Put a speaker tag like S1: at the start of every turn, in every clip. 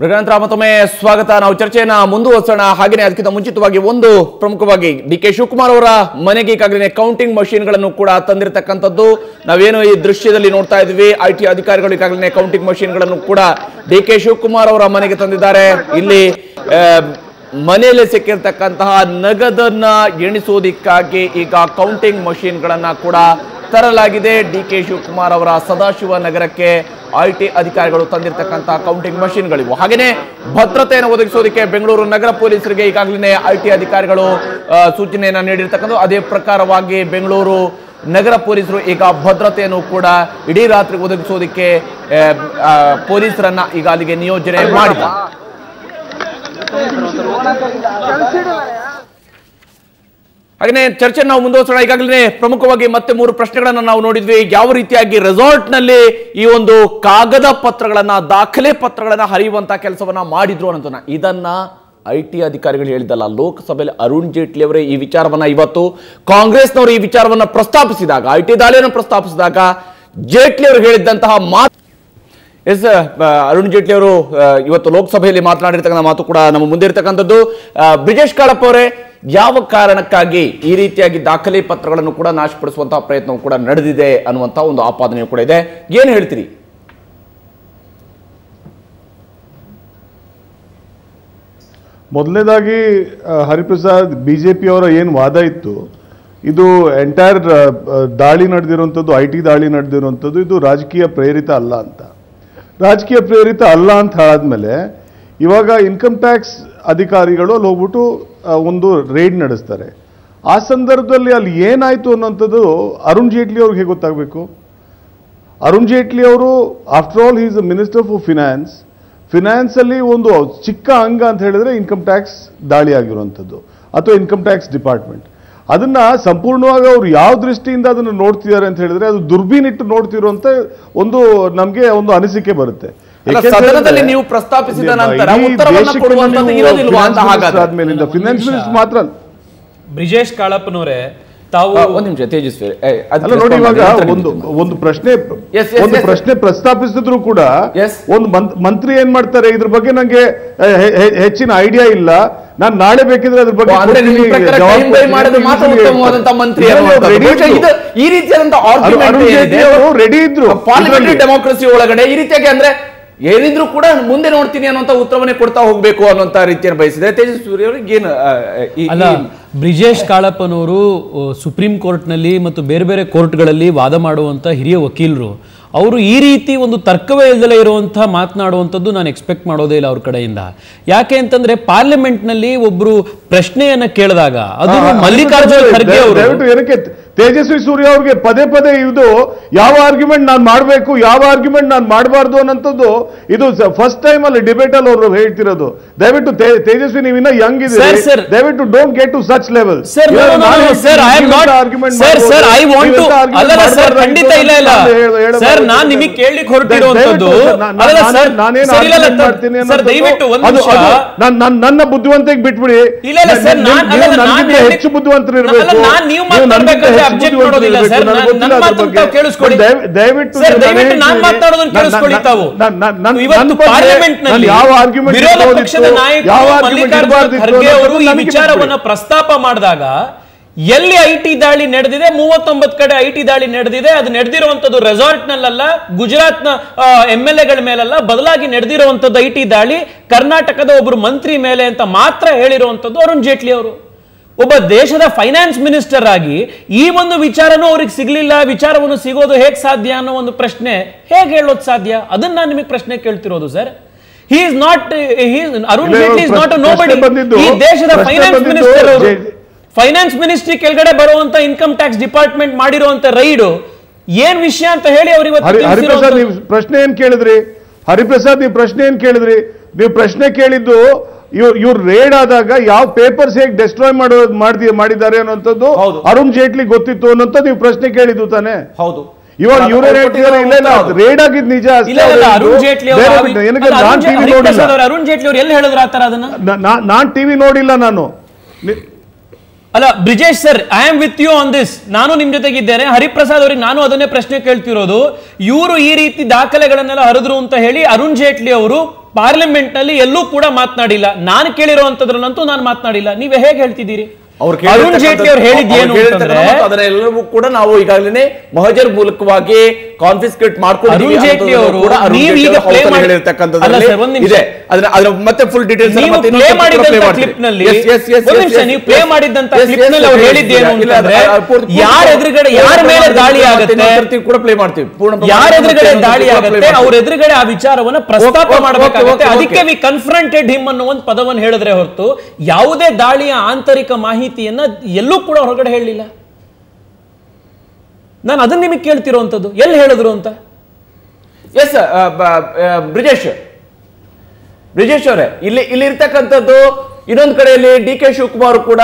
S1: ಮೃಗಾಂತರ ಮತ್ತೊಮ್ಮೆ ಸ್ವಾಗತ. ನಾವು ಚರ್ಚೆಯನ್ನ ಮುಂದುವರಿಸೋಣ. ಹಾಗೆಯೇ ಅದಕ್ಕಿಂತ ಮುಂಚಿತವಾಗಿ ಒಂದು ಪ್ರಮುಖವಾಗಿ ಡಿ ಕೆ ಶಿವಕುಮಾರ್ ಅವರ ಮನೆಗೆ ಈಗಾಗಲೇ ಕೌಂಟಿಂಗ್ ಮಷೀನ್ಗಳನ್ನು ಕೂಡ ತಂದಿರತಕ್ಕಂಥದ್ದು. ನಾವೇನು ಈ ದೃಶ್ಯದಲ್ಲಿ ನೋಡ್ತಾ ಇದ್ವಿ ಐ ಟಿ ಅಧಿಕಾರಿಗಳು ಈಗಾಗಲೇ ಕೌಂಟಿಂಗ್ ಮಷೀನ್ಗಳನ್ನು ಕೂಡ ಡಿ ಕೆ ಶಿವಕುಮಾರ್ ಅವರ ಮನೆಗೆ ತಂದಿದ್ದಾರೆ. ಇಲ್ಲಿ ಮನೆಯಲ್ಲಿ ಸಿಕ್ಕಿರ್ತಕ್ಕಂತಹ ನಗದನ್ನ ಎಣಿಸೋದಿಕ್ಕಾಗಿ ಈಗ ಕೌಂಟಿಂಗ್ ಮಷೀನ್ಗಳನ್ನ ಕೂಡ ತರಲಾಗಿದೆ. ಡಿ ಕೆ ಶಿವಕುಮಾರ್ ಅವರ ಸದಾಶಿವ ನಗರಕ್ಕೆ ಐ ಟಿ ಅಧಿಕಾರಿಗಳು ತಂದಿರತಕ್ಕಂತಹ ಕೌಂಟಿಂಗ್ ಮಷಿನ್ಗಳಿವು ಹಾಗೆಯೇ ಭದ್ರತೆಯನ್ನು ಒದಗಿಸೋದಕ್ಕೆ ಬೆಂಗಳೂರು ನಗರ ಪೊಲೀಸರಿಗೆ ಈಗಾಗಲೇ ಐ ಟಿ ಅಧಿಕಾರಿಗಳು ಸೂಚನೆಯನ್ನು ನೀಡಿರ್ತಕ್ಕಂಥ ಅದೇ ಪ್ರಕಾರವಾಗಿ ಬೆಂಗಳೂರು ನಗರ ಪೊಲೀಸರು ಈಗ ಭದ್ರತೆಯನ್ನು ಕೂಡ ಇಡೀ ರಾತ್ರಿ ಒದಗಿಸೋದಕ್ಕೆ ಪೊಲೀಸರನ್ನ ಈಗ ಅಲ್ಲಿಗೆ ನಿಯೋಜನೆ ಮಾಡಿದ್ದಾರೆ. ಹಾಗೆಯೇ ಚರ್ಚೆ ನಾವು ಮುಂದುವರಿಸೋಣ. ಈಗಾಗಲೇ ಪ್ರಮುಖವಾಗಿ ಮತ್ತೆ ಮೂರು ಪ್ರಶ್ನೆಗಳನ್ನ ನಾವು ನೋಡಿದ್ವಿ. ಯಾವ ರೀತಿಯಾಗಿ ರೆಸಾರ್ಟ್ನಲ್ಲಿ ಈ ಒಂದು ಕಾಗದ ಪತ್ರಗಳನ್ನ, ದಾಖಲೆ ಪತ್ರಗಳನ್ನ ಹರಿಯುವಂತ ಕೆಲಸವನ್ನ ಮಾಡಿದ್ರು ಅನ್ನೋದನ್ನ. ಇದನ್ನ ಐ ಟಿ ಅಧಿಕಾರಿಗಳು ಹೇಳಿದ್ದಲ್ಲ, ಲೋಕಸಭೆಯಲ್ಲಿ ಅರುಣ್ ಜೇಟ್ಲಿ ಅವರೇ ಈ ವಿಚಾರವನ್ನ ಇವತ್ತು ಕಾಂಗ್ರೆಸ್ನವರು ಈ ವಿಚಾರವನ್ನ ಪ್ರಸ್ತಾಪಿಸಿದಾಗ, ಐ ಟಿ ದಾಳಿಯನ್ನು ಪ್ರಸ್ತಾಪಿಸಿದಾಗ ಜೇಟ್ಲಿ ಅವರು ಹೇಳಿದ್ದಂತಹ ಮಾತು ಎಸ್ ಅರುಣ್ ಜೇಟ್ಲಿ ಅವರು ಇವತ್ತು ಲೋಕಸಭೆಯಲ್ಲಿ ಮಾತನಾಡಿರ್ತಕ್ಕಂಥ ಮಾತು ಕೂಡ ನಮ್ಮ ಮುಂದೆ ಇರತಕ್ಕಂಥದ್ದು. ಬ್ರಿಜೇಶ್ ಕಾಳಪ್ಪ ಅವರೇ, ಯಾವ ಕಾರಣಕ್ಕಾಗಿ ಈ ರೀತಿಯಾಗಿ ದಾಖಲೆ ಪತ್ರಗಳನ್ನು ಕೂಡ ನಾಶಪಡಿಸುವಂತಹ ಪ್ರಯತ್ನವು ಕೂಡ ನಡೆದಿದೆ ಅನ್ನುವಂತಹ ಒಂದು ಆಪಾದನೆಯು ಕೂಡ ಇದೆ. ಏನು ಹೇಳ್ತೀರಿ?
S2: ಮೊದಲನೇದಾಗಿ ಹರಿಪ್ರಸಾದ್, ಬಿಜೆಪಿ ಅವರ ಏನು ವಾದ ಇತ್ತು, ಇದು ಎಂಟೈರ್ ದಾಳಿ ನಡೆದಿರುವಂಥದ್ದು ಐ ಟಿ ದಾಳಿ ನಡೆದಿರುವಂಥದ್ದು, ಇದು ರಾಜಕೀಯ ಪ್ರೇರಿತ ಅಲ್ಲ ಅಂತ. ರಾಜಕೀಯ ಪ್ರೇರಿತ ಅಲ್ಲ ಅಂತ ಹೇಳಾದ್ಮೇಲೆ ಇವಾಗ ಇನ್ಕಮ್ ಟ್ಯಾಕ್ಸ್ ಅಧಿಕಾರಿಗಳು ಅಲ್ಲಿ ಹೋಗ್ಬಿಟ್ಟು ಒಂದು ರೇಡ್ ನಡೆಸ್ತಾರೆ. ಆ ಸಂದರ್ಭದಲ್ಲಿ ಅಲ್ಲಿ ಏನಾಯಿತು ಅನ್ನೋಂಥದ್ದು ಅರುಣ್ ಜೇಟ್ಲಿ ಅವ್ರಿಗೆ ಹೇಗೆ ಗೊತ್ತಾಗಬೇಕು? ಅರುಣ್ ಜೇಟ್ಲಿ ಅವರು after all is a minister for finance ಫಿನಾನ್ಸಲ್ಲಿ ಒಂದು ಚಿಕ್ಕ ಅಂಗ ಅಂತ ಹೇಳಿದ್ರೆ ಇನ್ಕಮ್ ಟ್ಯಾಕ್ಸ್ ದಾಳಿ ಆಗಿರುವಂಥದ್ದು ಅಥವಾ ಇನ್ಕಮ್ ಟ್ಯಾಕ್ಸ್ ಡಿಪಾರ್ಟ್ಮೆಂಟ್. ಅದನ್ನ ಸಂಪೂರ್ಣವಾಗಿ ಅವರು ಯಾವ ದೃಷ್ಟಿಯಿಂದ ಅದನ್ನು ನೋಡ್ತಿದ್ದಾರೆ ಅಂತ ಹೇಳಿದ್ರೆ ಅದು ದುರ್ಬೀನಿಟ್ಟು ನೋಡ್ತಿರುವಂತ ಒಂದು ನಮ್ಗೆ ಒಂದು ಅನಿಸಿಕೆ ಬರುತ್ತೆ.
S1: ನೀವು ಪ್ರಸ್ತಾಪಿಸಿದ ನಂತರ
S2: ಫಿನಾನ್ಸ್ ಮಿನಿಸ್ಟರ್ ಮಾತ್ರ.
S3: ಬ್ರಿಜೇಶ್ ಕಾಳಪ್ಪನವರೇ ತಾವು
S1: ಆ, ಒಂದ್ ನಿಮಿಷ ತೇಜಸ್ವಿ ಅದಕ್ಕೆ
S2: ನೋಡಿ ಇವಾಗ ಒಂದು ಒಂದು ಪ್ರಶ್ನೆ ಒಂದು ಪ್ರಶ್ನೆ ಪ್ರಸ್ತಾಪಿಸಿದ್ರು ಕೂಡ. ಒಂದು ಮಂತ್- ಮಂತ್ರಿ ಏನ್ ಮಾಡ್ತಾರೆ? ಇದ್ರ ಬಗ್ಗೆ ನಂಗೆ ಹೆಚ್ಚಿನ ಐಡಿಯಾ ಇಲ್ಲ. ನಾನು ನಾಳೆ ಬೇಕಿದ್ರೆ ಅದ್ರ ಬಗ್ಗೆ
S1: ಈ
S2: ರೀತಿಯಾದಂತಹ ರೆಡಿ ಇದ್ರು.
S1: ಪಾರ್ಲಿಮೆಂಟರಿ. ಡೆಮೋಕ್ರಸಿ ಒಳಗಡೆ ಈ ರೀತಿಯಾಗಿ ಅಂದ್ರೆ ಏನಿದ್ರು ಕೂಡ ಮುಂದೆ ನೋಡ್ತೀನಿ ಅನ್ನುವಂತ ಉತ್ತರವನ್ನೇ ಕೊಡ್ತಾ ಹೋಗ್ಬೇಕು ಅನ್ನುವಂತ ರೀತಿಯನ್ನು ಬಯಸಿದೆ ತೇಜಸ್ವಿ ಅವರಿಗೆ ಏನು ಈ-
S3: ಅಲ್ಲ ಬ್ರಿಜೇಶ್ ಕಾಳಪ್ಪನವರು ಸುಪ್ರೀಂ ಕೋರ್ಟ್ನಲ್ಲಿ ಮತ್ತು ಬೇರೆ ಬೇರೆ ಕೋರ್ಟ್ಗಳಲ್ಲಿ ವಾದ ಮಾಡುವಂಥ ಹಿರಿಯ ವಕೀಲರು ಅವರು ಈ ರೀತಿ ಒಂದು ತರ್ಕವೇ ಇಲ್ಲದೆ ಇರುವಂತಹ ಮಾತನಾಡುವಂಥದ್ದು ನಾನು ಎಕ್ಸ್ಪೆಕ್ಟ್ ಮಾಡೋದೇ ಇಲ್ಲ ಅವ್ರ ಕಡೆಯಿಂದ. ಯಾಕೆ ಅಂತಂದ್ರೆ ಪಾರ್ಲಿಮೆಂಟ್ನಲ್ಲಿ ಒಬ್ರು ಪ್ರಶ್ನೆಯನ್ನ ಕೇಳಿದಾಗ ಅದು ಮಲ್ಲಿಕಾರ್ಜುನ ಖರ್ಗೆ ಅವರು
S2: ದಯವಿಟ್ಟು ಏನಕ್ಕೆ ತೇಜಸ್ವಿ ಸೂರ್ಯ ಅವ್ರಿಗೆ ಪದೇ ಪದೇ ಇದು ಯಾವ ಆರ್ಗ್ಯುಮೆಂಟ್ ನಾನು ಮಾಡಬೇಕು ಯಾವ ಆರ್ಗ್ಯುಮೆಂಟ್ ನಾನು ಮಾಡಬಾರ್ದು ಅನ್ನೋಂಥದ್ದು ಇದು ಫಸ್ಟ್ ಟೈಮ್ ಅಲ್ಲಿ ಡಿಬೇಟ್ ಅಲ್ಲಿ ಅವರು ಹೇಳ್ತಿರೋದು. ದಯವಿಟ್ಟು ತೇಜಸ್ವಿ ನೀವು ಇನ್ನ ಯಂಗ್
S3: ಇದೆ.
S2: ದಯವಿಟ್ಟು don't get to such level ನನ್ನ ಬುದ್ಧಿವಂತಿಗೆ ಬಿಟ್ಬಿಡಿ. ಹೆಚ್ಚು ಬುದ್ಧಿವಂತರು ಇರಬೇಕು.
S3: ನಾನ್ ನೀವು ಮಾತಾಡ್ಬೇಕಾದ್ರೆ object ಮಾಡೋದಿಲ್ಲ, sir. ನನ್ನ ಮಾತನ್ನ ತಾವು ಕೇಳಿಸ್ಕೊಳ್ಳಿ.
S2: ದಯವಿಟ್ಟು
S3: ಸರ್, ದಯವಿಟ್ಟು
S2: ಹೇಳ್ತೀನಿ.
S3: ನಾನ್ ಮಾತಾಡೋದನ್ನ
S2: ನನ್ನ-
S3: ಕೇಳಿಸ್ಕೊಳ್ಳಿ ತಾವು.
S2: ನನ್ನ- ನನ್ನ- ನನ್ನ
S3: ಇವತ್ತು ಪಾರ್ಲಿಮೆಂಟ್
S2: ನಾನು
S3: ನಲ್ಲಿ
S2: ಯಾವ ಆರ್ಗ್ಯುಮೆಂಟ್
S3: ವಿರೋಧ ಪಕ್ಷದ ನಾಯಕರು
S2: ಯಾವ ಆರ್ಗ್ಯುಮೆಂಟ್
S3: ಮಲ್ಲಿಕಾರ್ಜುನ
S2: ಇರಬಾರ್ದಿತ್ತು
S3: ಖರ್ಗೆ ಅವರು ಈ ವಿಚಾರವನ್ನ ಪ್ರಸ್ತಾಪ ಮಾಡಿದಾಗ ಎಲ್ಲಿ ಐ ಟಿ ದಾಳಿ ನಡೆದಿದೆ ಮೂವತ್ತೊಂಬತ್ತು ಕಡೆ ಐ ಟಿ ದಾಳಿ ನಡೆದಿದೆ ಅದು ನಡೆದಿರುವಂತದ್ದು ರೆಸಾರ್ಟ್ ನಲ್ಲಲ್ಲ ಗುಜರಾತ್ನ ಎಂ ಎಲ್ ಎಗಳ ಮೇಲೆಲ್ಲ ಬದಲಾಗಿ ನಡೆದಿರುವಂತದ್ದು ಐ ಟಿ ದಾಳಿ ಕರ್ನಾಟಕದ ಒಬ್ಬರು ಮಂತ್ರಿ ಮೇಲೆ ಅಂತ ಮಾತ್ರ ಹೇಳಿರುವಂತದ್ದು ಅರುಣ್ ಜೇಟ್ಲಿ ಅವರು ಒಬ್ಬ ದೇಶದ ಫೈನಾನ್ಸ್ ಮಿನಿಸ್ಟರ್ ಆಗಿ ಈ ಒಂದು ವಿಚಾರನೂ ಅವ್ರಿಗೆ ಸಿಗಲಿಲ್ಲ ವಿಚಾರವನ್ನು ಸಿಗೋದು ಹೇಗೆ ಸಾಧ್ಯ ಅನ್ನೋ ಒಂದು ಪ್ರಶ್ನೆ ಹೇಗೆ ಹೇಳೋದು ಸಾಧ್ಯ? ಅದನ್ನ ನಾನು ನಿಮಗೆ ಪ್ರಶ್ನೆ ಕೇಳ್ತಿರೋದು sir he is not Arun Jaitley is not no
S2: ಬಂದಿದ್ದು-
S3: ಈ ದೇಶದ ಫೈನಾನ್ಸ್ ಮಿನಿಸ್ಟರ್ ಅವರು ಫೈನಾನ್ಸ್ ಮಿನಿಸ್ಟ್ರಿ ಕೆಳಗಡೆ ಬರುವಂತ ಇನ್ಕಮ್ ಟ್ಯಾಕ್ಸ್ ಡಿಪಾರ್ಟ್ಮೆಂಟ್ ಮಾಡಿರುವಂತ ರೈಡು ಏನ್ ವಿಷಯ ಅಂತ ಹೇಳಿ
S2: ಅವ್ರಿಗೆ ಪ್ರಶ್ನೆ ಏನ್ ಕೇಳಿದ್ರಿ? ಹರಿಪ್ರಸಾದ್ ನೀವು ಪ್ರಶ್ನೆ ಏನ್ ಕೇಳಿದ್ರಿ? ನೀವು ಪ್ರಶ್ನೆ ಕೇಳಿದ್ದು ಇವ್ರು ಇವ್ರು ರೇಡ್ ಆದಾಗ ಯಾವ ಪೇಪರ್ಸ್ ಹೇಗೆ ಡೆಸ್ಟ್ರಾಯ್ ಮಾಡೋ ಮಾಡ್ದಿ ಮಾಡಿದ್ದಾರೆ ಅನ್ನೋಂಥದ್ದು. ಅರುಣ್ ಜೇಟ್ಲಿ ಗೊತ್ತಿತ್ತು ಅನ್ನೋಂಥ ನೀವು ಪ್ರಶ್ನೆ ಕೇಳಿದ್ದು ತಾನೆ.
S1: ಹೌದು.
S2: ಇವಾಗ ಇವರೇ ಇಲ್ಲ ರೇಡ್ ಆಗಿದ್ ನಿಜ ನಾನ್ ಟಿವಿ ನೋಡಿಲ್ಲ.
S3: ಅರುಣ್ ಜೇಟ್ಲಿ ಅವರು ಎಲ್ಲಿ ಹೇಳಿದ್ರು ಆತರ ಅದನ್ನ?
S2: ನಾನ್ ಟಿವಿ ನೋಡಿಲ್ಲ ನಾನು.
S3: ಅಲ್ಲ Brijesh sir I am with you on this ನಾನು ನಿಮ್ ಜೊತೆಗಿದ್ದೇನೆ. ಹರಿಪ್ರಸಾದ್ ಅವರಿಗೆ ನಾನು ಅದನ್ನೇ ಪ್ರಶ್ನೆ ಕೇಳ್ತಿರೋದು. ಇವರು ಈ ರೀತಿ ದಾಖಲೆಗಳನ್ನೆಲ್ಲ ಹರಿದ್ರು ಅಂತ ಹೇಳಿ ಅರುಣ್ ಜೇಟ್ಲಿ ಅವರು ಪಾರ್ಲಿಮೆಂಟ್ನಲ್ಲಿ ಎಲ್ಲೂ ಕೂಡ ಮಾತನಾಡಿಲ್ಲ. ನಾನು ಕೇಳಿರುವಂತದ್ರಲ್ಲಂತೂ ನಾನು ಮಾತನಾಡಿಲ್ಲ. ನೀವೇ ಹೇಗೆ ಹೇಳ್ತಿದ್ದೀರಿ? ಅರುಣ್ ಜೇಟ್ಲಿ ಅವ್ರು ಹೇಳಿದ್ದೇನು
S1: ಅದನ್ನೆಲ್ಲವೂ ಕೂಡ ನಾವು ಈಗಾಗಲೇ ಮಹಜರ್ ಮೂಲಕವಾಗಿ ಕಾನ್ಫಿಸ್ಕೇಟ್ ಮಾಡ್ಕೊಂಡಿದ್ದೀವಿ
S3: ಅರುಣ್ ಜೇಟ್ಲಿ ಅವರು ನೀವು ಈಗ ಪ್ಲೇ.
S1: ಇದೆ. ಅದನ್ನ ಮತ್ತೆ ಫುಲ್ ಡೀಟೇಲ್ಸ್
S3: ನೀವು play ಮಾಡಿದಂತ clip ನಲ್ಲಿ ಒಂದ್ ನಿಮಿಷ ನೀವು ಪ್ಲೇ ಮಾಡಿದ್ದಂತ ಕ್ಲಿಪ್ನಲ್ಲಿ ಅವ್ರು ಹೇಳಿದ್ದೇನು ಅಂತಂದ್ರೆ ಯಾರ ಎದುರುಗಡೆ ಯಾರ ಮೇಲೆ ದಾಳಿ ಆಗುತ್ತೆ
S1: ಕೂಡ ಪ್ಲೇ ಮಾಡ್ತೀವಿ. ಪೂರ್ಣ
S3: ಯಾರ ಎದುರುಗಡೆ ದಾಳಿ ಆಗುತ್ತೆ ಅವ್ರ ಎದುರುಗಡೆ ಆ ವಿಚಾರವನ್ನ ಪ್ರಸ್ತಾಪ ಮಾಡಬೇಕಾಗುತ್ತೆ. ಅದಕ್ಕೆ. ವಿ ಕನ್ಫ್ರಂಟೆಡ್ ಹಿಮ್ ಅನ್ನೋ ಒಂದು ಪದವನ್ನು ಹೇಳಿದ್ರೆ ಹೊರತು ಯಾವುದೇ ದಾಳಿಯ ಆಂತರಿಕ ಮಾಹಿತಿಯನ್ನ ಎಲ್ಲೂ ಕೂಡ ಹೊರಗಡೆ ಹೇಳಲಿಲ್ಲ. ನಾನು ಅದನ್ನ ನಿಮಗೆ ಕೇಳ್ತಿರೋಂಥದ್ದು. ಎಲ್ಲಿ ಹೇಳಿದ್ರು ಅಂತ?
S1: ಎಸ್ ಬ್ರಿಜೇಶ್. ಬ್ರಿಜೇಶ್ ಅವರೇ, ಇಲ್ಲಿ ಇಲ್ಲಿ ಇರ್ತಕ್ಕಂಥದ್ದು ಇನ್ನೊಂದು ಕಡೆಯಲ್ಲಿ ಡಿ ಕೆ ಶಿವಕುಮಾರ್ ಕೂಡ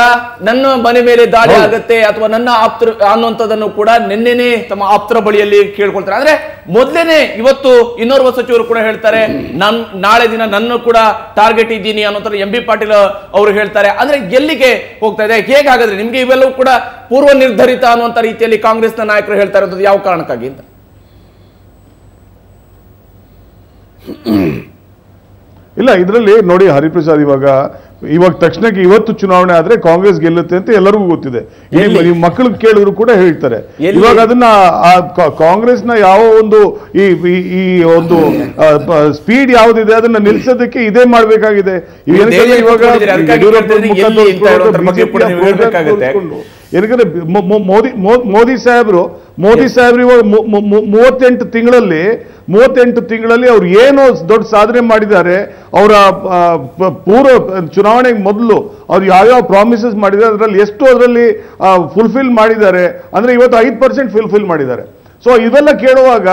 S1: ನನ್ನ ಮನೆ ಮೇಲೆ ದಾಳಿ ಆಗುತ್ತೆ ಅಥವಾ ನನ್ನ ಆಪ್ತರ ಅನ್ನುವಂಥದ್ದನ್ನು ಕೂಡ ನಿನ್ನೆನೆ ತಮ್ಮ ಆಪ್ತರ ಬಳಿಯಲ್ಲಿ ಕೇಳ್ಕೊಳ್ತಾರೆ. ಅಂದ್ರೆ ಮೊದಲೇನೆ ಇವತ್ತು ಇನ್ನೋರ್ವ ಸಚಿವರು ಕೂಡ ಹೇಳ್ತಾರೆ ನನ್ ನಾಳೆ ದಿನ ನನ್ನ ಕೂಡ ಟಾರ್ಗೆಟ್ ಇದ್ದೀನಿ ಅನ್ನೋ ಎಂ ಬಿ ಪಾಟೀಲ್ ಅವರು ಹೇಳ್ತಾರೆ. ಅಂದ್ರೆ ಎಲ್ಲಿಗೆ ಹೋಗ್ತಾ ಇದೆ? ಹೇಗಾಗದ್ರೆ ನಿಮ್ಗೆ ಇವೆಲ್ಲವೂ ಕೂಡ ಪೂರ್ವ ನಿರ್ಧರಿತ ಅನ್ನುವಂಥ ರೀತಿಯಲ್ಲಿ ಕಾಂಗ್ರೆಸ್ನ ನಾಯಕರು ಹೇಳ್ತಾ ಇರೋದು ಯಾವ ಕಾರಣಕ್ಕಾಗಿ ಅಂತ?
S2: ಇಲ್ಲ ಇದರಲ್ಲಿ ನೋಡಿ ಹರಿಪ್ರಸಾದ್ ಇವಾಗ ಇವಾಗ ತಕ್ಷಣಕ್ಕೆ ಇವತ್ತು ಚುನಾವಣೆ ಆದ್ರೆ ಕಾಂಗ್ರೆಸ್ ಗೆಲ್ಲುತ್ತೆ ಅಂತ ಎಲ್ಲರಿಗೂ ಗೊತ್ತಿದೆ? ನೀವು ಮಕ್ಕಳು ಕೇಳಿದ್ರು ಕೂಡ ಹೇಳ್ತಾರೆ? ಇವಾಗ ಅದನ್ನ ಕಾಂಗ್ರೆಸ್ನ ಯಾವ ಒಂದು ಈ ಈ- ಒಂದು ಸ್ಪೀಡ್ ಯಾವ್ದಿದೆ ಅದನ್ನ ನಿಲ್ಸೋದಕ್ಕೆ ಇದೇ ಮಾಡ್ಬೇಕಾಗಿದೆ. ಏನಕ್ಕೆ ಮೋದಿ ಮೋದಿ ಸಾಹೇಬ್ರು ಮೋದಿ ಸಾಹೇಬ್ರಿ ಮೂವತ್ತೆಂಟು ತಿಂಗಳಲ್ಲಿ ಮೂವತ್ತೆಂಟು ತಿಂಗಳಲ್ಲಿ ಅವ್ರು ಏನು ದೊಡ್ಡ ಸಾಧನೆ ಮಾಡಿದ್ದಾರೆ. ಅವರ ಪೂರ್ವ ಚುನಾವಣೆಗೆ ಮೊದಲು ಅವ್ರು ಯಾವ್ಯಾವ ಪ್ರಾಮಿಸಸ್ ಮಾಡಿದ್ದಾರೆ ಅದರಲ್ಲಿ ಎಷ್ಟು ಅದರಲ್ಲಿ ಫುಲ್ಫಿಲ್ ಮಾಡಿದ್ದಾರೆ. ಅಂದ್ರೆ ಇವತ್ತು ಐದು ಪರ್ಸೆಂಟ್ ಫುಲ್ಫಿಲ್ ಮಾಡಿದ್ದಾರೆ. ಸೊ ಇವೆಲ್ಲ ಕೇಳುವಾಗ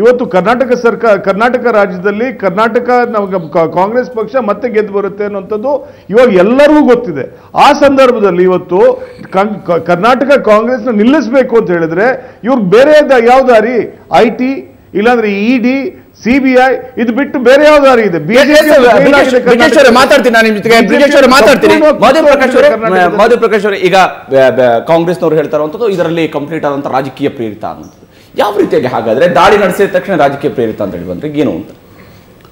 S2: ಇವತ್ತು ಕರ್ನಾಟಕ ಸರ್ಕಾರ ಕರ್ನಾಟಕ ರಾಜ್ಯದಲ್ಲಿ ಕರ್ನಾಟಕ ನಮಗೆ ಕಾಂಗ್ರೆಸ್ ಪಕ್ಷ ಮತ್ತೆ ಗೆದ್ದು ಬರುತ್ತೆ ಅನ್ನುವಂಥದ್ದು ಇವಾಗ ಎಲ್ಲರಿಗೂ ಗೊತ್ತಿದೆ. ಆ ಸಂದರ್ಭದಲ್ಲಿ ಇವತ್ತು ಕರ್ನಾಟಕ ಕಾಂಗ್ರೆಸ್ನ ನಿಲ್ಲಿಸಬೇಕು ಅಂತ ಹೇಳಿದ್ರೆ ಇವ್ರಿಗೆ ಬೇರೆ ಯಾವ ದಾರಿ? ಐ ಟಿ ಇಲ್ಲಾಂದ್ರೆ E D C B I ಇದು ಬಿಟ್ಟು ಬೇರೆ ಯಾವ ದಾರಿ ಇದೆ?
S1: ಬಿಜೆಪಿ ಮಾತಾಡ್ತೀನಿ ನಾನು ನಿಮ್ ಮಾತಾಡ್ತೀನಿ. ಮಾಧವ್ ಪ್ರಕಾಶ್ ಅವರೇ ಮಾಧವ್ ಪ್ರಕಾಶ್ ಅವರೇ ಈಗ ಕಾಂಗ್ರೆಸ್ನವರು ಹೇಳ್ತಾ ಇದರಲ್ಲಿ ಕಂಪ್ಲೀಟ್ ಆದಂತ ರಾಜಕೀಯ ಪ್ರೇರಿತ ಅನ್ನೋದು. ಯಾವ ರೀತಿಯಾಗಿ ಹಾಗಾದರೆ ದಾಳಿ ನಡೆಸಿದ ತಕ್ಷಣ ರಾಜಕೀಯ ಪ್ರೇರಿತ ಅಂತ ಹೇಳಿ ಬಂದರೆ ಏನು ಅಂತ?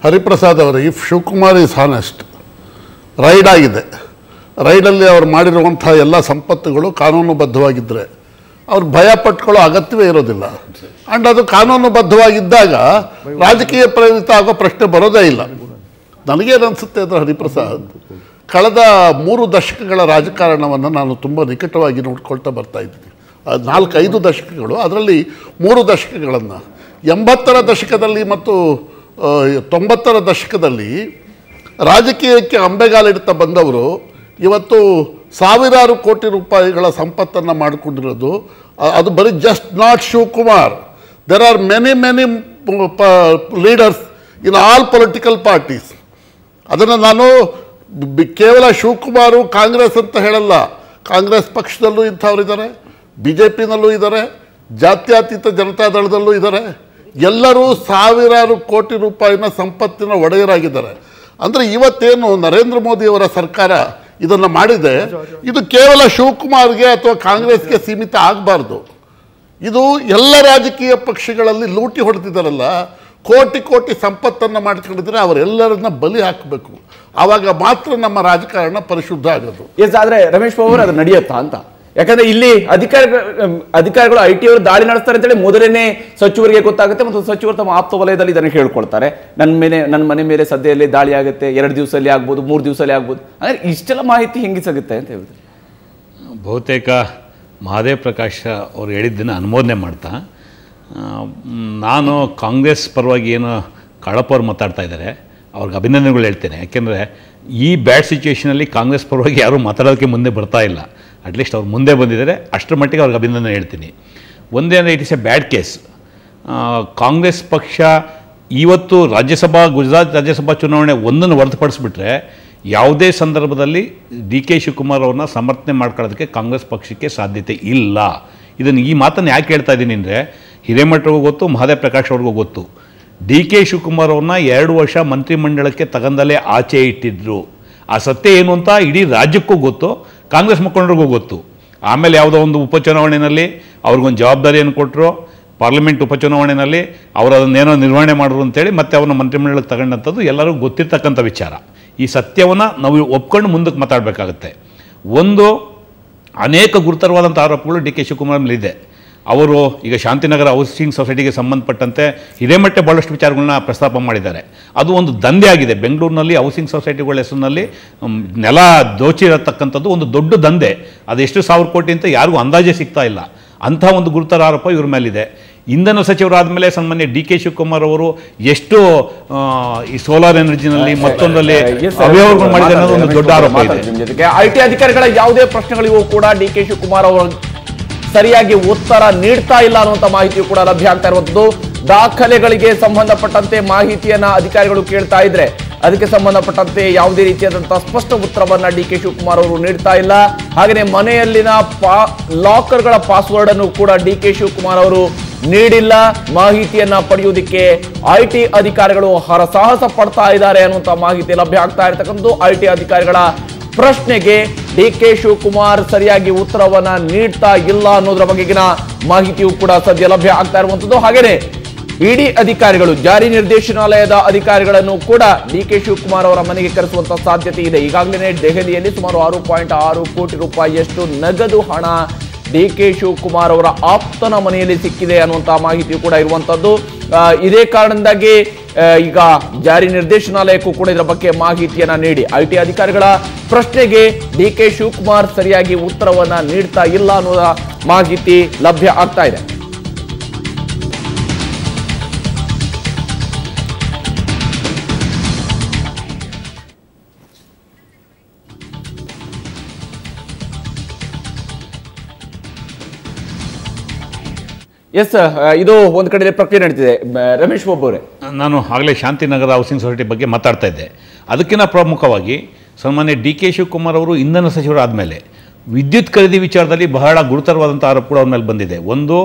S4: ಹರಿಪ್ರಸಾದ್ ಅವರು if Shivakumar is honest, raid ಆಗಿದೆ. ರೈಡಲ್ಲಿ ಅವ್ರು ಮಾಡಿರುವಂಥ ಎಲ್ಲ ಸಂಪತ್ತುಗಳು ಕಾನೂನುಬದ್ಧವಾಗಿದ್ದರೆ ಅವ್ರು ಭಯ ಪಟ್ಕೊಳ್ಳೋ ಅಗತ್ಯವೇ ಇರೋದಿಲ್ಲ. ಆ್ಯಂಡ್ ಅದು ಕಾನೂನುಬದ್ಧವಾಗಿದ್ದಾಗ ರಾಜಕೀಯ ಪ್ರೇರಿತ ಆಗೋ ಪ್ರಶ್ನೆ ಬರೋದೇ ಇಲ್ಲ. ನನಗೇನನ್ಸುತ್ತೆ ಅಂದರೆ ಹರಿಪ್ರಸಾದ್, ಕಳೆದ ಮೂರು ದಶಕಗಳ ರಾಜಕಾರಣವನ್ನು ನಾನು ತುಂಬ ನಿಕಟವಾಗಿ ನೋಡ್ಕೊಳ್ತಾ ಬರ್ತಾ ಇದ್ದೀನಿ. ನಾಲ್ಕೈದು ದಶಕಗಳು, ಅದರಲ್ಲಿ ಮೂರು ದಶಕಗಳನ್ನು. ಎಂಬತ್ತರ ದಶಕದಲ್ಲಿ ಮತ್ತು ತೊಂಬತ್ತರ ದಶಕದಲ್ಲಿ ರಾಜಕೀಯಕ್ಕೆ ಅಂಬೆಗಾಲಿಡ್ತಾ ಬಂದವರು ಇವತ್ತು ಸಾವಿರಾರು ಕೋಟಿ ರೂಪಾಯಿಗಳ ಸಂಪತ್ತನ್ನು ಮಾಡಿಕೊಂಡಿರೋದು ಅದು ಬರೀ just not Shivakumar. There are many many leaders in all political parties ಅದನ್ನು ನಾನು ಕೇವಲ ಶಿವಕುಮಾರು ಕಾಂಗ್ರೆಸ್ ಅಂತ ಹೇಳಲ್ಲ. ಕಾಂಗ್ರೆಸ್ ಪಕ್ಷದಲ್ಲೂ ಇಂಥವ್ರಿದ್ದಾರೆ. ಬಿ ಜೆ ಪಿನಲ್ಲೂ ಇದ್ದಾರೆ ಜಾತ್ಯತೀತ ಜನತಾದಳದಲ್ಲೂ ಇದ್ದಾರೆ ಎಲ್ಲರೂ ಸಾವಿರಾರು ಕೋಟಿ ರೂಪಾಯಿನ ಸಂಪತ್ತಿನ ಒಡೆಯರಾಗಿದ್ದಾರೆ. ಅಂದರೆ ಇವತ್ತೇನು ನರೇಂದ್ರ ಮೋದಿಯವರ ಸರ್ಕಾರ ಇದನ್ನು ಮಾಡಿದೆ, ಇದು ಕೇವಲ ಶಿವಕುಮಾರ್ಗೆ ಅಥವಾ ಕಾಂಗ್ರೆಸ್ಗೆ ಸೀಮಿತ ಆಗಬಾರ್ದು. ಇದು ಎಲ್ಲ ರಾಜಕೀಯ ಪಕ್ಷಗಳಲ್ಲಿ ಲೂಟಿ ಹೊಡೆದಿದ್ದಾರಲ್ಲ, ಕೋಟಿ ಕೋಟಿ ಸಂಪತ್ತನ್ನು ಮಾಡ್ಕೊಂಡಿದ್ರೆ ಅವರೆಲ್ಲರನ್ನ ಬಲಿ ಹಾಕಬೇಕು. ಆವಾಗ ಮಾತ್ರ ನಮ್ಮ ರಾಜಕಾರಣ ಪರಿಶುದ್ಧ ಆಗೋದು.
S1: ಎಸ್, ಆದರೆ ರಮೇಶ್ ಬಾಬು ಅದು ನಡೆಯುತ್ತಾ ಅಂತ? ಯಾಕಂದ್ರೆ ಇಲ್ಲಿ ಅಧಿಕಾರ ಅಧಿಕಾರಿಗಳು, ಐ ಟಿ ಅವರು ದಾಳಿ ನಡೆಸ್ತಾರೆ ಅಂತೇಳಿ ಮೊದಲನೇ ಸಚಿವರಿಗೆ ಗೊತ್ತಾಗುತ್ತೆ ಮತ್ತು ಸಚಿವರು ತಮ್ಮ ಆಪ್ತ ವಲಯದಲ್ಲಿ ಇದನ್ನು ಹೇಳ್ಕೊಳ್ತಾರೆ. ನನ್ನ ಮೇಲೆ ನನ್ನ ಮನೆ ಮೇಲೆ ಸದ್ಯದಲ್ಲಿ ದಾಳಿ ಆಗುತ್ತೆ, ಎರಡು ದಿವಸದಲ್ಲಿ ಆಗ್ಬೋದು, ಮೂರು ದಿವಸದಲ್ಲಿ ಆಗ್ಬೋದು. ಅಂದರೆ ಇಷ್ಟೆಲ್ಲ ಮಾಹಿತಿ ಹೆಂಗೆ ಸಿಗುತ್ತೆ ಅಂತ ಹೇಳಿದ್ರೆ
S5: ಬಹುತೇಕ ಮಹಾದೇವ್ ಪ್ರಕಾಶ್ ಅವ್ರು ಹೇಳಿದ್ದನ್ನು ಅನುಮೋದನೆ ಮಾಡ್ತಾ ನಾನು ಕಾಂಗ್ರೆಸ್ ಪರವಾಗಿ ಏನು ಕಳಪವ್ರು ಮಾತಾಡ್ತಾ ಇದ್ದಾರೆ, ಅವ್ರಿಗೆ ಅಭಿನಂದನೆಗಳು ಹೇಳ್ತೇನೆ. ಯಾಕೆಂದರೆ ಈ ಬ್ಯಾಡ್ ಸಿಚುವೇಷನಲ್ಲಿ ಕಾಂಗ್ರೆಸ್ ಪರವಾಗಿ ಯಾರೂ ಮಾತಾಡೋದಕ್ಕೆ ಮುಂದೆ ಬರ್ತಾ ಇಲ್ಲ. ಅಟ್ಲೀಸ್ಟ್ ಅವ್ರು ಮುಂದೆ ಬಂದಿದ್ದಾರೆ. ಅಷ್ಟರ ಮಟ್ಟಿಗೆ ಅವ್ರಿಗೆ ಅಭಿನಂದನೆ ಹೇಳ್ತೀನಿ. ಒಂದೇ ಅಂದರೆ it is a bad case Congress ಪಕ್ಷ ಇವತ್ತು ರಾಜ್ಯಸಭಾ, ಗುಜರಾತ್ ರಾಜ್ಯಸಭಾ ಚುನಾವಣೆ ಒಂದನ್ನು ಹೊರತುಪಡಿಸ್ಬಿಟ್ರೆ ಯಾವುದೇ ಸಂದರ್ಭದಲ್ಲಿ ಡಿ ಕೆ ಶಿವಕುಮಾರ್ ಅವ್ರನ್ನ ಸಮರ್ಥನೆ ಮಾಡ್ಕೊಳ್ಳೋದಕ್ಕೆ ಕಾಂಗ್ರೆಸ್ ಪಕ್ಷಕ್ಕೆ ಸಾಧ್ಯತೆ ಇಲ್ಲ. ಇದನ್ನು ಈ ಮಾತನ್ನು ಯಾಕೆ ಹೇಳ್ತಾ ಇದ್ದೀನಿ ಅಂದರೆ ಹಿರೇಮಠರಿಗೂ ಗೊತ್ತು, ಮಹಾದೇವ್ ಪ್ರಕಾಶ್ ಅವ್ರಿಗೂ ಗೊತ್ತು. ಡಿ ಕೆ ಶಿವಕುಮಾರ್ ಅವ್ರನ್ನ ಎರಡು ವರ್ಷ ಮಂತ್ರಿಮಂಡಲಕ್ಕೆ ತಗಂದಲೇ ಆಚೆ ಇಟ್ಟಿದ್ರು. ಆ ಸತ್ಯ ಏನು ಅಂತ ಇಡೀ ರಾಜ್ಯಕ್ಕೂ ಗೊತ್ತು. ಕಾಂಗ್ರೆಸ್ ಮುಖಂಡರಿಗೂ ಗೊತ್ತು. ಆಮೇಲೆ ಯಾವುದೋ ಒಂದು ಉಪಚುನಾವಣೆಯಲ್ಲಿ ಅವ್ರಿಗೊಂದು ಜವಾಬ್ದಾರಿಯನ್ನು ಕೊಟ್ಟರು ಪಾರ್ಲಿಮೆಂಟ್ ಉಪಚುನಾವಣೆಯಲ್ಲಿ ಅವರು ಅದನ್ನೇನೋ ನಿರ್ವಹಣೆ ಮಾಡಿದ್ರು ಅಂತೇಳಿ ಮತ್ತೆ ಅವ್ರನ್ನ ಮಂತ್ರಿಮಂಡಲಕ್ಕೆ ತಗೊಂಡಂಥದ್ದು ಎಲ್ಲರಿಗೂ ಗೊತ್ತಿರ್ತಕ್ಕಂಥ ವಿಚಾರ. ಈ ಸತ್ಯವನ್ನು ನಾವು ಒಪ್ಕೊಂಡು ಮುಂದಕ್ಕೆ ಮಾತಾಡಬೇಕಾಗತ್ತೆ. ಒಂದು ಅನೇಕ ಗುರುತರವಾದಂಥ ಆರೋಪಗಳು ಡಿ ಕೆ ಶಿವಕುಮಾರ್ ಮೇಲೆ ಇದೆ ಅವರು ಈಗ ಶಾಂತಿನಗರ ಹೌಸಿಂಗ್ ಸೊಸೈಟಿಗೆ ಸಂಬಂಧಪಟ್ಟಂತೆ ಹಿರೇಮಟ್ಟೆ ಭಾಳಷ್ಟು ವಿಚಾರಗಳನ್ನ ಪ್ರಸ್ತಾಪ ಮಾಡಿದ್ದಾರೆ. ಅದು ಒಂದು ದಂಧೆ ಆಗಿದೆ ಬೆಂಗಳೂರಿನಲ್ಲಿ ಹೌಸಿಂಗ್ ಸೊಸೈಟಿಗಳ ಹೆಸರಿನಲ್ಲಿ ನೆಲ ದೋಚಿರತಕ್ಕಂಥದ್ದು ಒಂದು ದೊಡ್ಡ ದಂಧೆ. ಅದು ಎಷ್ಟು ಸಾವಿರ ಕೋಟಿ ಅಂತ ಯಾರಿಗೂ ಅಂದಾಜೆ ಸಿಗ್ತಾ ಇಲ್ಲ. ಅಂಥ ಒಂದು ಗುರುತರ ಆರೋಪ ಇವ್ರ ಮೇಲಿದೆ. ಇಂಧನ ಸಚಿವರಾದ ಮೇಲೆ ಸನ್ಮಾನ್ಯ ಡಿ ಕೆ ಶಿವಕುಮಾರ್ ಅವರು ಎಷ್ಟು ಈ ಸೋಲಾರ್ ಎನರ್ಜಿನಲ್ಲಿ ಮತ್ತೊಂದರಲ್ಲಿ
S1: ಮಾಡಿದ್ದಾರೆ.
S5: ಅವ್ಯವಹಾರಗಳು ಮಾಡಿದೆ ಅನ್ನೋದು ಒಂದು ದೊಡ್ಡ ಆರೋಪ ಇದೆ.
S1: ಜೊತೆಗೆ. ಐಟಿ ಅಧಿಕಾರಿಗಳ ಯಾವುದೇ ಪ್ರಶ್ನೆಗಳಿಗೂ ಕೂಡ ಡಿ ಕೆ ಶಿವಕುಮಾರ್ ಅವರು ಸರಿಯಾಗಿ ಉತ್ತರ ನೀಡ್ತಾ ಇಲ್ಲ ಅನ್ನುವಂತ ಮಾಹಿತಿಯು ಕೂಡ ಲಭ್ಯ ಆಗ್ತಾ ಇರುವಂತದ್ದು. ದಾಖಲೆಗಳಿಗೆ ಸಂಬಂಧಪಟ್ಟಂತೆ ಮಾಹಿತಿಯನ್ನ ಅಧಿಕಾರಿಗಳು ಕೇಳ್ತಾ ಇದ್ರೆ ಅದಕ್ಕೆ ಸಂಬಂಧಪಟ್ಟಂತೆ ಯಾವುದೇ ರೀತಿಯಾದಂತಹ ಸ್ಪಷ್ಟ ಉತ್ತರವನ್ನ ಡಿ ಕೆ ಶಿವಕುಮಾರ್ ಅವರು ನೀಡ್ತಾ ಇಲ್ಲ. ಹಾಗೆಯೇ ಮನೆಯಲ್ಲಿನ ಪಾ, ಲಾಕರ್ಗಳ ಪಾಸ್ವರ್ಡ್ ಅನ್ನು ಕೂಡ ಡಿ ಕೆ ಶಿವಕುಮಾರ್ ಅವರು ನೀಡಿಲ್ಲ. ಮಾಹಿತಿಯನ್ನ ಪಡೆಯುವುದಕ್ಕೆ ಐ ಟಿ ಅಧಿಕಾರಿಗಳು ಹರಸಾಹಸ ಪಡ್ತಾ ಇದ್ದಾರೆ ಅನ್ನುವಂತ ಮಾಹಿತಿ ಲಭ್ಯ ಆಗ್ತಾ ಇರತಕ್ಕಂಥದ್ದು. ಐ ಟಿ ಅಧಿಕಾರಿಗಳ ಪ್ರಶ್ನೆಗೆ ಡಿ ಕೆ ಶಿವಕುಮಾರ್ ಸರಿಯಾಗಿ ಉತ್ತರವನ್ನ ನೀಡ್ತಾ ಇಲ್ಲ ಅನ್ನೋದ್ರ ಬಗೆಗಿನ ಮಾಹಿತಿಯು ಕೂಡ ಸದ್ಯ ಲಭ್ಯ ಆಗ್ತಾ ಇರುವಂತದ್ದು. ಹಾಗೇನೆ ಇಡಿ ಅಧಿಕಾರಿಗಳು, ಜಾರಿ ನಿರ್ದೇಶನಾಲಯದ ಅಧಿಕಾರಿಗಳನ್ನು ಕೂಡ ಡಿ ಕೆ ಶಿವಕುಮಾರ್ ಅವರ ಮನೆಗೆ ಕರೆಸುವಂತ ಸಾಧ್ಯತೆ ಇದೆ. ಈಗಾಗಲೇ ದೆಹಲಿಯಲ್ಲಿ ಸುಮಾರು ಆರು ಪಾಯಿಂಟ್ ಆರು ಕೋಟಿ ರೂಪಾಯಿಯಷ್ಟು ನಗದು ಹಣ ಡಿ ಕೆ ಶಿವಕುಮಾರ್ ಅವರ ಆಪ್ತನ ಮನೆಯಲ್ಲಿ ಸಿಕ್ಕಿದೆ ಅನ್ನುವಂತಹ ಮಾಹಿತಿಯು ಕೂಡ ಇರುವಂತದ್ದು. ಇದೇ ಕಾರಣದಿಂದಾಗಿ ಈಗ ಜಾರಿ ನಿರ್ದೇಶನಾಲಯಕ್ಕೂ ಕೂಡ ಇದರ ಬಗ್ಗೆ ಮಾಹಿತಿಯನ್ನ ನೀಡಿ. ಐಟಿ ಅಧಿಕಾರಿಗಳ ಪ್ರಶ್ನೆಗೆ ಡಿ ಕೆ ಶಿವಕುಮಾರ್ ಸರಿಯಾಗಿ ಉತ್ತರವನ್ನ ನೀಡ್ತಾ ಇಲ್ಲ ಅನ್ನೋದ ಮಾಹಿತಿ ಲಭ್ಯ ಆಗ್ತಾ ಇದೆ. ಎಸ್ ಇದು ಒಂದು ಕಡೆ ಪ್ರಕ್ರಿಯೆ ನಡೀತಿದೆ. ರಮೇಶ್ ಬಾಬು ಅವರೇ
S5: ನಾನು ಆಗಲೇ ಶಾಂತಿನಗರ ಹೌಸಿಂಗ್ ಸೊಸೈಟಿ ಬಗ್ಗೆ ಮಾತಾಡ್ತಾ ಇದ್ದೆ. ಅದಕ್ಕಿಂತ ಪ್ರಮುಖವಾಗಿ ಸನ್ಮಾನ್ಯ ಡಿ ಕೆ ಶಿವಕುಮಾರ್ ಅವರು ಇಂಧನ ಸಚಿವರು ಆದಮೇಲೆ ವಿದ್ಯುತ್ ಖರೀದಿ ವಿಚಾರದಲ್ಲಿ ಬಹಳ ಗುರುತರವಾದಂಥ ಕೂಡ ಅವ್ರ ಮೇಲೆ ಬಂದಿದೆ. ಒಂದು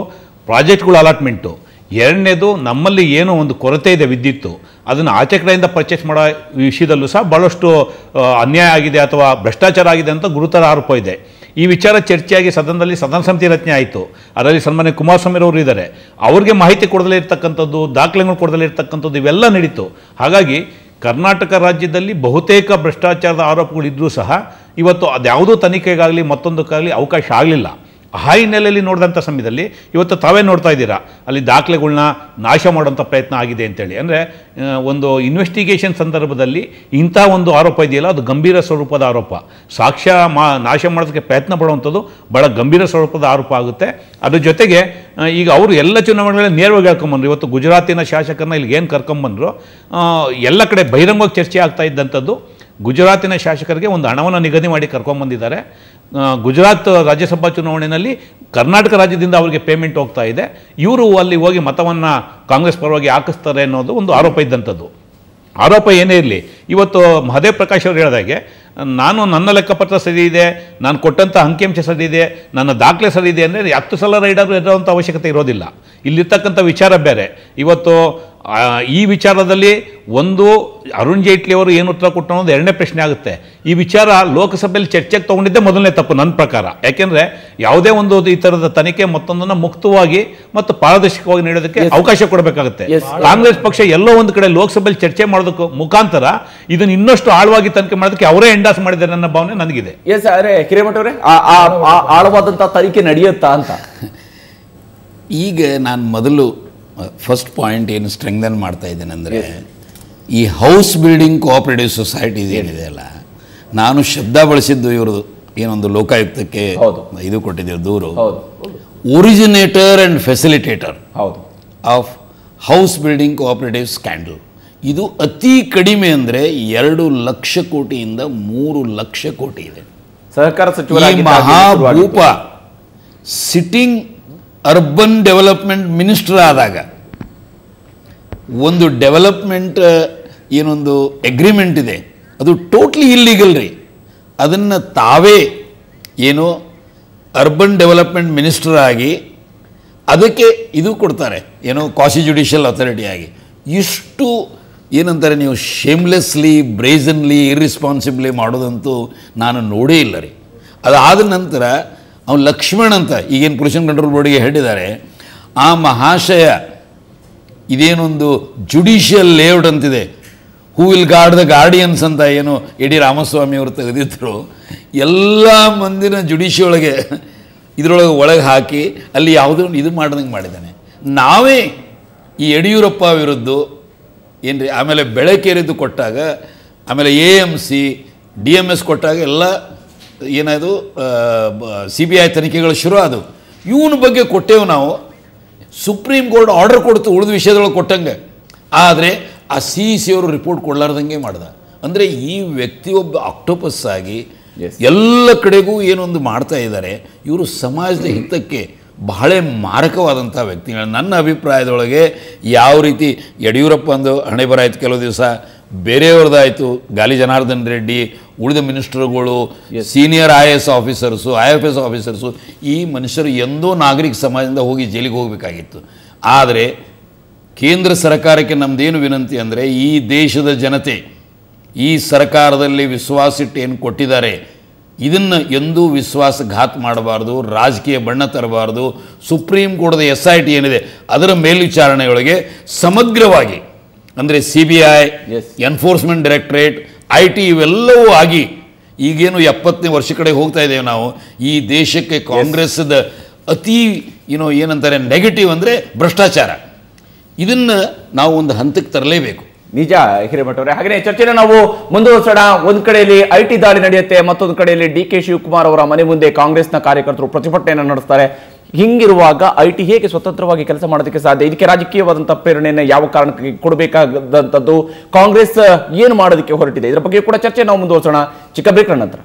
S5: ಪ್ರಾಜೆಕ್ಟ್ಗಳು ಅಲಾಟ್ಮೆಂಟು, ಎರಡನೇದು ನಮ್ಮಲ್ಲಿ ಏನೋ ಒಂದು ಕೊರತೆ ಇದೆ ವಿದ್ಯುತ್ತು, ಅದನ್ನು ಆಚೆ ಕಡೆಯಿಂದ ಪರ್ಚೇಸ್ ಮಾಡೋ ವಿಷಯದಲ್ಲೂ ಸಹ ಭಾಳಷ್ಟು ಅನ್ಯಾಯ ಆಗಿದೆ ಅಥವಾ ಭ್ರಷ್ಟಾಚಾರ ಆಗಿದೆ ಅಂತ ಗುರುತರ ಆರೋಪ ಇದೆ. ಈ ವಿಚಾರ ಚರ್ಚೆಯಾಗಿ ಸದನದಲ್ಲಿ ಸದನ ಸಮಿತಿ ರಚನೆ ಆಯಿತು. ಅದರಲ್ಲಿ ಸನ್ಮಾನ್ಯ ಕುಮಾರಸ್ವಾಮಿ ಅವರು ಇದ್ದಾರೆ. ಅವ್ರಿಗೆ ಮಾಹಿತಿ ಕೊಡದಲೇ ಇರ್ತಕ್ಕಂಥದ್ದು, ದಾಖಲೆಗಳು ಕೊಡದಲೇ ಇರ್ತಕ್ಕಂಥದ್ದು ಇವೆಲ್ಲ ನಡೀತು. ಹಾಗಾಗಿ ಕರ್ನಾಟಕ ರಾಜ್ಯದಲ್ಲಿ ಬಹುತೇಕ ಭ್ರಷ್ಟಾಚಾರದ ಆರೋಪಗಳು ಇದ್ದರೂ ಸಹ ಇವತ್ತು ಅದ್ಯಾವುದೋ ತನಿಖೆಗಾಗಲಿ ಮತ್ತೊಂದಕ್ಕಾಗಲಿ ಅವಕಾಶ ಆಗಲಿಲ್ಲ. ಆ ಹಿನ್ನೆಲೆಯಲ್ಲಿ ನೋಡಿದಂಥ ಸಮಯದಲ್ಲಿ ಇವತ್ತು ತಾವೇ ನೋಡ್ತಾ ಇದ್ದೀರಾ? ಅಲ್ಲಿ ದಾಖಲೆಗಳನ್ನ ನಾಶ ಮಾಡುವಂಥ ಪ್ರಯತ್ನ ಆಗಿದೆ ಅಂತೇಳಿ. ಅಂದರೆ ಒಂದು ಇನ್ವೆಸ್ಟಿಗೇಷನ್ ಸಂದರ್ಭದಲ್ಲಿ ಇಂಥ ಒಂದು ಆರೋಪ ಇದೆಯಲ್ಲ, ಅದು ಗಂಭೀರ ಸ್ವರೂಪದ ಆರೋಪ. ಸಾಕ್ಷ್ಯ ಮಾ, ನಾಶ ಮಾಡೋದಕ್ಕೆ ಪ್ರಯತ್ನ ಪಡುವಂಥದ್ದು ಭಾಳ ಗಂಭೀರ ಸ್ವರೂಪದ ಆರೋಪ ಆಗುತ್ತೆ. ಅದ್ರ ಜೊತೆಗೆ ಈಗ ಅವರು ಎಲ್ಲ ಚುನಾವಣೆಗಳಲ್ಲಿ ನೇರವಾಗಿ ಹೇಳ್ಕೊಂಬಂದ್ರು. ಇವತ್ತು ಗುಜರಾತಿನ ಶಾಸಕರನ್ನ ಇಲ್ಲಿಗೆ ಏನು ಕರ್ಕೊಂಬಂದರು? ಎಲ್ಲ ಕಡೆ ಬಹಿರಂಗವಾಗಿ ಚರ್ಚೆ ಆಗ್ತಾ ಇದ್ದಂಥದ್ದು. ಗುಜರಾತಿನ ಶಾಸಕರಿಗೆ ಒಂದು ಹಣವನ್ನು ನಿಗದಿ ಮಾಡಿ ಕರ್ಕೊಂಬಂದಿದ್ದಾರೆ ಗುಜರಾತ್ ರಾಜ್ಯಸಭಾ ಚುನಾವಣೆಯಲ್ಲಿ ಕರ್ನಾಟಕ ರಾಜ್ಯದಿಂದ ಅವರಿಗೆ ಪೇಮೆಂಟ್ ಹೋಗ್ತಾ ಇದೆ. ಇವರು ಅಲ್ಲಿ ಹೋಗಿ ಮತವನ್ನು ಕಾಂಗ್ರೆಸ್ ಪರವಾಗಿ ಹಾಕಿಸ್ತಾರೆ ಅನ್ನೋದು ಒಂದು ಆರೋಪ ಇದ್ದಂಥದ್ದು. ಆರೋಪ ಏನೇ ಇರಲಿ, ಇವತ್ತು ಮಹದೇವ್ ಪ್ರಕಾಶ್ ಅವರು ಹೇಳಿದಾಗೆ ನಾನು ನನ್ನ ಲೆಕ್ಕಪತ್ರ ಸರಿ ಇದೆ, ನಾನು ಕೊಟ್ಟಂಥ ಅಂಕಿಅಂಶ ಸರಿ ಇದೆ, ನನ್ನ ದಾಖಲೆ ಸರಿ ಇದೆ ಅಂದರೆ ಹತ್ತು ಸಲ ರೈಡರ್ ಇರೋವಂಥ ಅವಶ್ಯಕತೆ ಇರೋದಿಲ್ಲ. ಇಲ್ಲಿರ್ತಕ್ಕಂಥ ವಿಚಾರ ಬೇರೆ. ಇವತ್ತು ಈ ವಿಚಾರದಲ್ಲಿ ಒಂದು ಅರುಣ್ ಜೇಟ್ಲಿ ಅವರು ಏನು ಉತ್ತರ ಕೊಟ್ಟು ಅನ್ನೋದು ಎರಡನೇ ಪ್ರಶ್ನೆ ಆಗುತ್ತೆ. ಈ ವಿಚಾರ ಲೋಕಸಭೆಯಲ್ಲಿ ಚರ್ಚೆಗೆ ತೊಗೊಂಡಿದ್ದೆ ಮೊದಲನೇ ತಪ್ಪು ನನ್ನ ಪ್ರಕಾರ. ಯಾಕೆಂದರೆ ಯಾವುದೇ ಒಂದು ಈ ಥರದ ತನಿಖೆ ಮತ್ತೊಂದನ್ನು ಮುಕ್ತವಾಗಿ ಮತ್ತು ಪಾರದರ್ಶಕವಾಗಿ ನೀಡೋದಕ್ಕೆ ಅವಕಾಶ ಕೊಡಬೇಕಾಗುತ್ತೆ. ಕಾಂಗ್ರೆಸ್ ಪಕ್ಷ ಎಲ್ಲೋ ಒಂದು ಕಡೆ ಲೋಕಸಭೆಯಲ್ಲಿ ಚರ್ಚೆ ಮಾಡೋದಕ್ಕೆ ಮುಖಾಂತರ ಇದನ್ನ ಇನ್ನಷ್ಟು ಆಳವಾಗಿ ತನಿಖೆ ಮಾಡೋದಕ್ಕೆ ಅವರೇ ಎಂಡಾಸ್ ಮಾಡಿದ್ದಾರೆ ನನ್ನ ಭಾವನೆ ನನಗಿದೆ.
S1: ಎಸ್ ಅರೆ ಕಿರೇಮಠವ್ರೆ ಆಳವಾದಂಥ ತನಿಖೆ ನಡೆಯುತ್ತಾ ಅಂತ?
S6: ಈಗ ನಾನು ಮೊದಲು ಫಸ್ಟ್ ಪಾಯಿಂಟ್ ಏನು ಸ್ಟ್ರೆಂಗ್ದನ್ ಮಾಡ್ತಾ ಇದ್ದೇನೆ ಅಂದರೆ ಈ ಹೌಸ್ ಬಿಲ್ಡಿಂಗ್ ಕೋಆಪರೇಟಿವ್ ಸೊಸೈಟೀಸ್ ಏನಿದೆ ಅಲ್ಲ ನಾನು ಶಬ್ದ ಬಳಸಿದ್ದು ಇವ್ರದ್ದು ಏನೊಂದು ಲೋಕಾಯುಕ್ತಕ್ಕೆ ಇದು ಕೊಟ್ಟಿದ್ದೀವಿ ದೂರು. ಒರಿಜಿನೇಟರ್ ಆ್ಯಂಡ್ ಫೆಸಿಲಿಟೇಟರ್
S1: ಹೌದು.
S6: Of house building cooperative scandal ಇದು ಅತಿ ಕಡಿಮೆ ಅಂದರೆ ಎರಡು ಲಕ್ಷ ಕೋಟಿಯಿಂದ ಮೂರು ಲಕ್ಷ ಕೋಟಿ ಇದೆ.
S1: ಸಹಕಾರ ಸಚಿವ
S6: ಮಹಾಭೂಪ ಸಿಟ್ಟಿಂಗ್ ಅರ್ಬನ್ ಡೆವಲಪ್ಮೆಂಟ್ ಮಿನಿಸ್ಟರ್ ಆದಾಗ, ಒಂದು ಡೆವಲಪ್ಮೆಂಟ್ ಏನೊಂದು ಎಗ್ರಿಮೆಂಟ್ ಇದೆ. ಅದು ಟೋಟ್ಲಿ ಇಲ್ಲಿಗಲ್ ರೀ. ಅದನ್ನು ತಾವೇ ಏನು ಅರ್ಬನ್ ಡೆವಲಪ್ಮೆಂಟ್ ಮಿನಿಸ್ಟರ್ ಆಗಿ, ಅದಕ್ಕೆ ಇದು ಕೊಡ್ತಾರೆ. ಏನೋ ಕಾಸಿ ಜುಡಿಷಿಯಲ್ ಅಥಾರಿಟಿ ಆಗಿ. ಇಷ್ಟು ಏನಂತಾರೆ ನೀವು ಶೇಮ್ಲೆಸ್ಲಿ ಬ್ರೇಜನ್ಲಿ ಇರ್ರಿಸ್ಪಾನ್ಸಿಬ್ಲಿ ಮಾಡೋದಂತೂ ನಾನು ನೋಡೇ ಇಲ್ಲ ರೀ. ಅದಾದ ನಂತರ ಅವ್ನು ಲಕ್ಷ್ಮಣ್ ಅಂತ ಈಗೇನು ಪೊಲ್ಯೂಷನ್ ಕಂಟ್ರೋಲ್ ಬೋರ್ಡಿಗೆ ಹೇಳಿದ್ದಾರೆ, ಆ ಮಹಾಶಯ ಇದೇನೊಂದು ಜುಡಿಷಿಯಲ್ ಲೇಔಟ್ ಅಂತಿದೆ. Who will guard the guardians ಅಂತ ಏನು ಯಡಿ ರಾಮಸ್ವಾಮಿ ಅವರು ತೆಗೆದಿದ್ದರು ಎಲ್ಲ ಮಂದಿನ ಜುಡಿಷಿಯೊಳಗೆ ಇದರೊಳಗೆ ಒಳಗೆ ಹಾಕಿ ಅಲ್ಲಿ ಯಾವುದೋ ಇದು ಮಾಡ್ದಂಗೆ ಮಾಡಿದ್ದಾನೆ. ನಾವೇ ಈ ಯಡಿಯೂರಪ್ಪ ವಿರುದ್ಧ ಏನ್ರಿ, ಆಮೇಲೆ ಬೆಳಕೇರಿದ್ದು ಕೊಟ್ಟಾಗ, ಆಮೇಲೆ A M C D M S ಕೊಟ್ಟಾಗ ಎಲ್ಲ ಏನಾದು? ಸಿ ಬಿ ಐ ತನಿಖೆಗಳು ಶುರು ಆದವು. ಇವನ ಬಗ್ಗೆ ಕೊಟ್ಟೆವು ನಾವು. ಸುಪ್ರೀಂ ಕೋರ್ಟ್ ಆರ್ಡರ್ ಕೊಡ್ತು ಉಳಿದ ವಿಷಯದೊಳಗೆ ಕೊಟ್ಟಂಗೆ. ಆದರೆ ಆ ಸಿ ಸಿ ಅವರು ರಿಪೋರ್ಟ್ ಕೊಡಲಾರ್ದಂಗೆ ಮಾಡ್ದ. ಅಂದರೆ ಈ ವ್ಯಕ್ತಿ ಒಬ್ಬ ಆಕ್ಟೋಪಸ್ ಆಗಿ ಎಲ್ಲ ಕಡೆಗೂ ಏನೊಂದು ಮಾಡ್ತಾ ಇದ್ದಾರೆ ಇವರು ಸಮಾಜದ ಹಿತಕ್ಕೆ ಬಹಳ ಮಾರಕವಾದಂಥ ವ್ಯಕ್ತಿಗಳು. ನನ್ನ ಅಭಿಪ್ರಾಯದೊಳಗೆ ಯಾವ ರೀತಿ ಯಡಿಯೂರಪ್ಪ ಒಂದು ಹಣೆ ಬರಾಯ್ತು ಕೆಲವು ದಿವಸ ಬೇರೆಯವ್ರದ್ದಾಯಿತು ಗಾಲಿ ಜನಾರ್ದನ್ ರೆಡ್ಡಿ ಉಳಿದ ಮಿನಿಸ್ಟರ್ಗಳು senior I A S officers I F S officers ಈ ಮನುಷ್ಯರು ಎಂದೋ ನಾಗರಿಕ ಸಮಾಜದಿಂದ ಹೋಗಿ ಜೈಲಿಗೆ ಹೋಗಬೇಕಾಗಿತ್ತು. ಆದರೆ ಕೇಂದ್ರ ಸರ್ಕಾರಕ್ಕೆ ನಮ್ಮದೇನು ವಿನಂತಿ ಅಂದರೆ ಈ ದೇಶದ ಜನತೆ ಈ ಸರ್ಕಾರದಲ್ಲಿ ವಿಶ್ವಾಸಿಟ್ಟು ಏನು ಕೊಟ್ಟಿದ್ದಾರೆ ಇದನ್ನು ಎಂದೂ ವಿಶ್ವಾಸಘಾತ ಮಾಡಬಾರ್ದು ರಾಜಕೀಯ ಬಣ್ಣ ತರಬಾರ್ದು ಸುಪ್ರೀಂ ಕೋರ್ಟ್ದ ಎಸ್ ಐ ಟಿ ಏನಿದೆ ಅದರ ಮೇಲ್ವಿಚಾರಣೆಯೊಳಗೆ ಸಮಗ್ರವಾಗಿ ಅಂದರೆ C B I enforcement directorate I T ಇವೆಲ್ಲವೂ ಆಗಿ ಈಗೇನು ಎಪ್ಪತ್ತನೇ ವರ್ಷ ಕಡೆ ಹೋಗ್ತಾ ಇದ್ದೇವೆ ನಾವು. ಈ ದೇಶಕ್ಕೆ ಕಾಂಗ್ರೆಸ್ದ ಅತಿ ಏನೋ ಏನಂತಾರೆ ನೆಗೆಟಿವ್ ಅಂದರೆ ಭ್ರಷ್ಟಾಚಾರ. ಇದನ್ನು ನಾವು ಒಂದು ಹಂತಕ್ಕೆ ತರಲೇಬೇಕು.
S1: ನಿಜ ಹಿರೇಮಠ ಅವರೇ ಹಾಗೆ ಚರ್ಚೆನ ನಾವು ಮುಂದುವರಿಸೋಣ. ಒಂದ್ ಕಡೆಯಲ್ಲಿ ಐ ಟಿ ದಾಳಿ ನಡೆಯುತ್ತೆ, ಮತ್ತೊಂದು ಕಡೆಯಲ್ಲಿ ಡಿ ಕೆ ಶಿವಕುಮಾರ್ ಅವರ ಮನೆ ಮುಂದೆ ಕಾಂಗ್ರೆಸ್ನ ಕಾರ್ಯಕರ್ತರು ಪ್ರತಿಭಟನೆಯನ್ನು ನಡೆಸ್ತಾರೆ. ಹಿಂಗಿರುವಾಗ ಐ ಟಿ ಹೇಗೆ ಸ್ವತಂತ್ರವಾಗಿ ಕೆಲಸ ಮಾಡೋದಕ್ಕೆ ಸಾಧ್ಯ? ಇದಕ್ಕೆ ರಾಜಕೀಯವಾದಂತಹ ಪ್ರೇರಣೆಯನ್ನು ಯಾವ ಕಾರಣಕ್ಕೆ ಕೊಡಬೇಕಾದಂಥದ್ದು ಕಾಂಗ್ರೆಸ್, ಏನು ಮಾಡೋದಕ್ಕೆ ಹೊರಟಿದೆ? ಇದರ ಬಗ್ಗೆ ಕೂಡ ಚರ್ಚೆ ನಾವು ಮುಂದುವರಿಸೋಣ. ಚಿಕ್ಕ ಬ್ರೇಕ್ ನಂತರ.